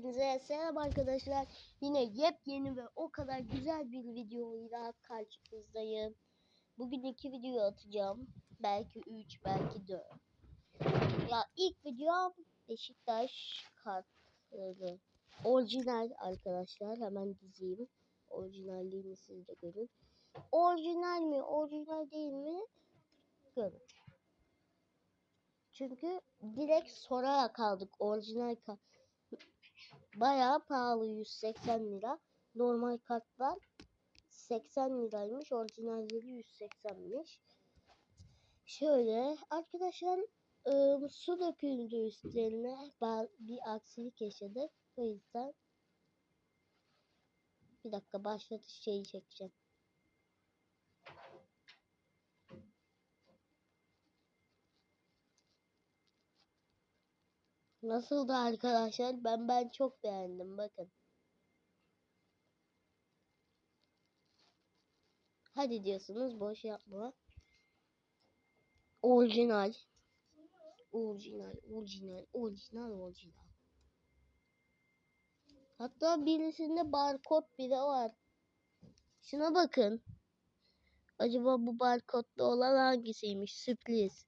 Hepinize selam arkadaşlar. Yine yepyeni ve o kadar güzel bir videoyla karşınızdayım. Bugün iki video atacağım. Belki üç, belki dört. Ya ilk videom Beşiktaş kartları. Orijinal arkadaşlar. Hemen dizeyim. Orijinalliğini siz de görün. Orijinal mi, orijinal değil mi? Görün. Çünkü direkt sorarak aldık orijinal kart. Bayağı pahalı 180 lira. Normal kartlar 80 liraymış. Orijinalleri 180'miş. Şöyle arkadaşlar ıı, su döküldü üstlerine. Bir aksilik yaşadık. O yüzden bir dakika başlatış şeyi çekeceğim. Nasıldı arkadaşlar? Ben ben çok beğendim. Bakın. Hadi diyorsunuz boş yapma. Orijinal. Orijinal, orijinal, orijinal, orijinal. Hatta birisinde barkod bile var. Şuna bakın. Acaba bu barkodda olan hangisiymiş? Sürpriz.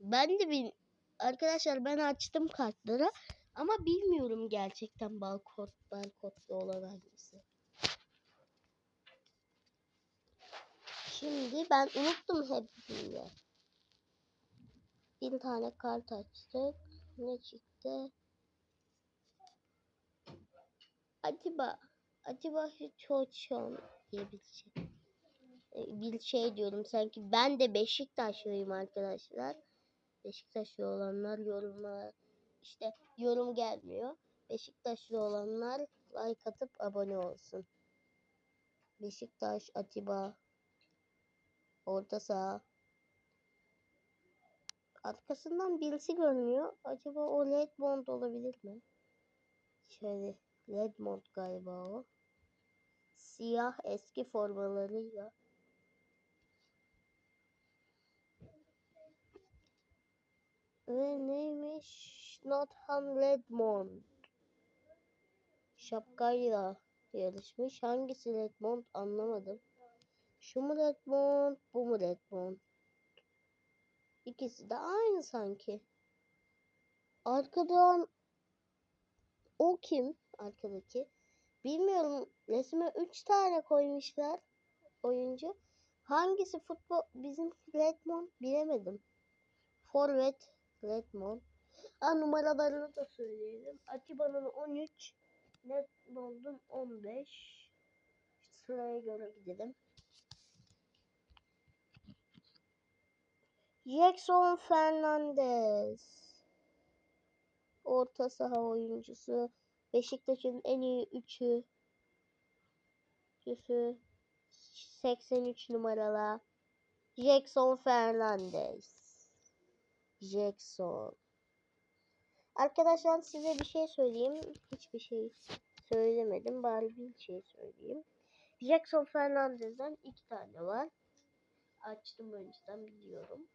Ben de bil Arkadaşlar ben açtım kartları ama bilmiyorum gerçekten barkod barkodda olan hangisi. Şimdi ben unuttum hepsini. Bir tane kart açtık. Ne çıktı? Acaba acaba Çoçon diye bir şey. E, Bir şey diyorum sanki ben de Beşiktaşlıyım arkadaşlar. Beşiktaşlı olanlar yorumlar işte yorum gelmiyor. Beşiktaşlı olanlar like atıp abone olsun. Beşiktaş Atiba orta saha arkasından birisi görünüyor. Acaba o Redmond olabilir mi? Şöyle Redmond galiba o. Siyah eski formalarıyla. Ve neymiş? Nathan Redmond. Şapkayla yarışmış. Hangisi Redmond anlamadım. Şu mu Redmond, bu mu Redmond? İkisi de aynı sanki. Arkadan o kim? Arkadaki. Bilmiyorum. Resme 3 tane koymuşlar oyuncu. Hangisi futbol? Bizim Redmond bilemedim. Forvet Redmond. Ha, numaralarını da söyleyelim. Atiba'nın 13. Redmond'un 15. Sıraya göre gidelim. Jackson Fernandez. Orta saha oyuncusu. Beşiktaş'ın en iyi üçü. Üçüsü. 83 numaralı. Jackson Fernandez. Jackson. Arkadaşlar size bir şey söyleyeyim. Hiçbir şey söylemedim. Bari bir şey söyleyeyim. Jackson Fernandez'den iki tane var. Açtım önceden biliyorum.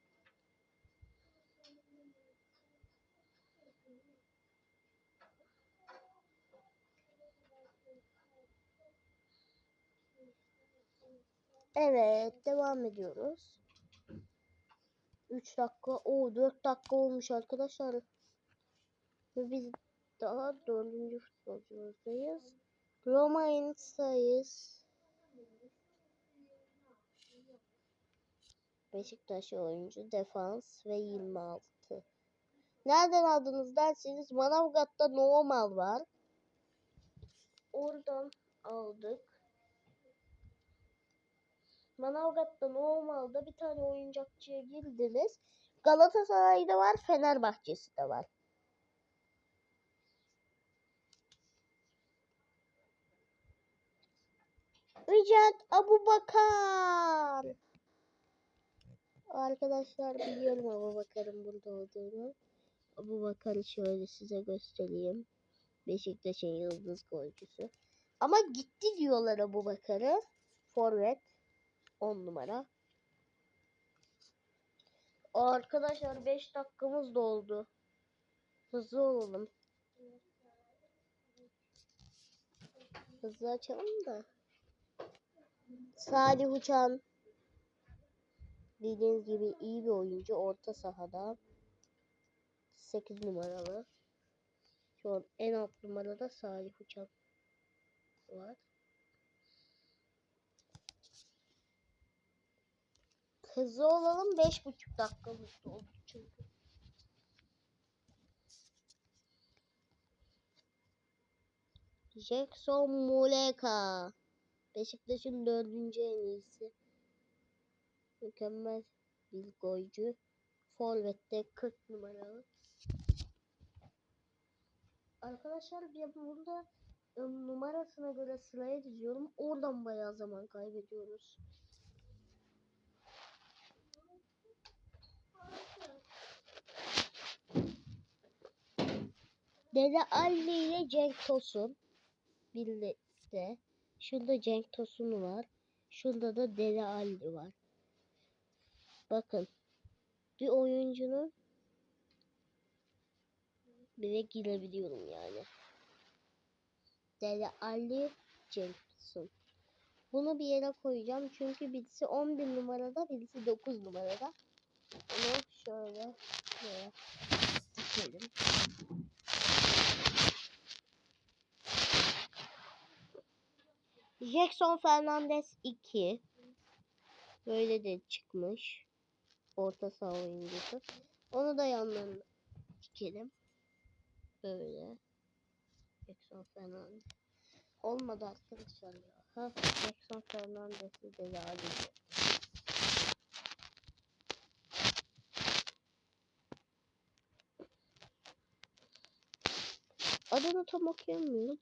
Evet, devam ediyoruz. 3 dakika, o 4 dakika olmuş arkadaşlar. Ve biz daha dördüncü futbolcumuzdayız. Roma Insa'yız. Beşiktaş oyuncu, defans ve 26. Nereden aldınız derseniz Manavgat'ta normal var. Oradan aldık. Manavgat'ta normalde bir tane oyuncakçıya girdiniz. Galatasaray'da var, Fenerbahçe'si de var. Ricad Abu Bakar. Arkadaşlar biliyorum Abu Bakar'ın burada olduğunu. Abu Bakar'ı şöyle size göstereyim. Beşiktaş'ın yıldız golcüsü. Ama gitti diyorlar Abu Bakar'ı. Forvet. 10 numara. Arkadaşlar 5 dakikamız doldu. Hızlı olalım. Hızlı açalım da. Salih Uçan. Bildiğiniz gibi iyi bir oyuncu. Orta sahada. 8 numaralı. Şu an en alt numarada Salih Uçan var. Hızlı olalım. 5,5 dakikamız oldu çünkü. Jackson Muleka. Beşiktaş'ın dördüncü en iyisi. Mükemmel bir golcü. Forvet'te 40 numaralı. Arkadaşlar ben burada ım, numarasına göre sıraya diziyorum. Oradan bayağı zaman kaybediyoruz. Dede Ali ile Cenk Tosun birlikte. Şurada Cenk Tosun var. Şurada da Dede Ali var. Bakın. Bir oyuncunun bire girebiliyorum yani. Dede Ali Cenk Tosun. Bunu bir yere koyacağım çünkü birisi 11 numarada birisi 9 numarada. Bunu şöyle şöyle dikelim. Jackson Fernandez 2. Böyle de çıkmış. Orta saha oyuncusu. Onu da yanlarına dikelim. Böyle. Jackson Fernandez. Olmadı arkadaşlar ya. Ha, Jackson Fernandez'i de alacağım. Adını tam okuyamıyorum.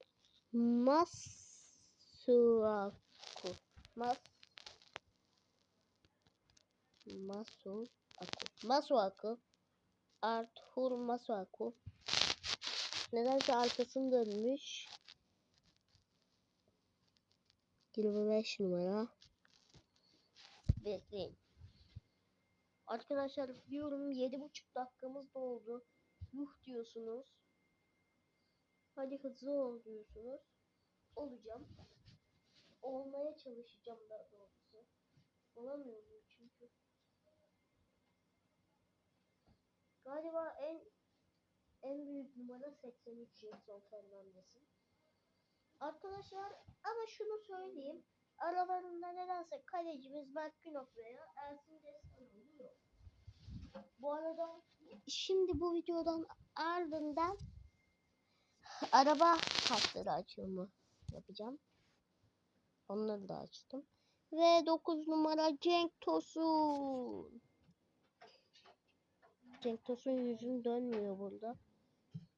Masuaku. Mas Masuaku. Masuaku. Arthur Masuaku. Nedense arkasını dönmüş. 25 numara. Bekleyin. Arkadaşlar diyorum 7,5 dakikamız doldu. Yuh diyorsunuz. Hadi hızlı ol diyorsunuz. Olacağım. Olmaya çalışacağım daha doğrusu. Olamıyorum çünkü. Galiba en en büyük numara 83 Jackson Fernandez'in. Arkadaşlar ama şunu söyleyeyim. Aralarında nedense kalecimiz Berk Günok veya Ersin Destanoğlu. Bu arada şimdi bu videodan ardından araba kartları açılımı yapacağım. Onları da açtım. Ve 9 numara Cenk Tosun. Cenk Tosun yüzün dönmüyor burada.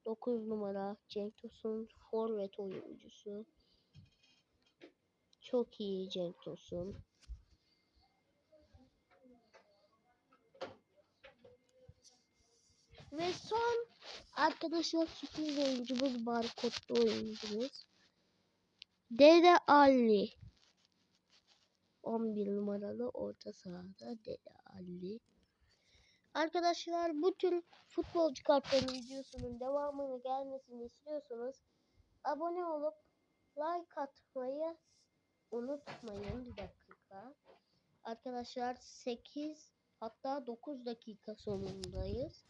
9 numara Cenk Tosun forvet oyuncusu. Çok iyi Cenk Tosun. Ve son arkadaşlar sürpriz oyuncumuz barkodlu oyuncumuz. Dede Ali. 11 numaralı orta sahada Dede Ali. Arkadaşlar bu tür futbolcu kartları videosunun devamını gelmesini istiyorsanız abone olup like atmayı unutmayın bir dakika. Arkadaşlar 8 hatta 9 dakika sonundayız.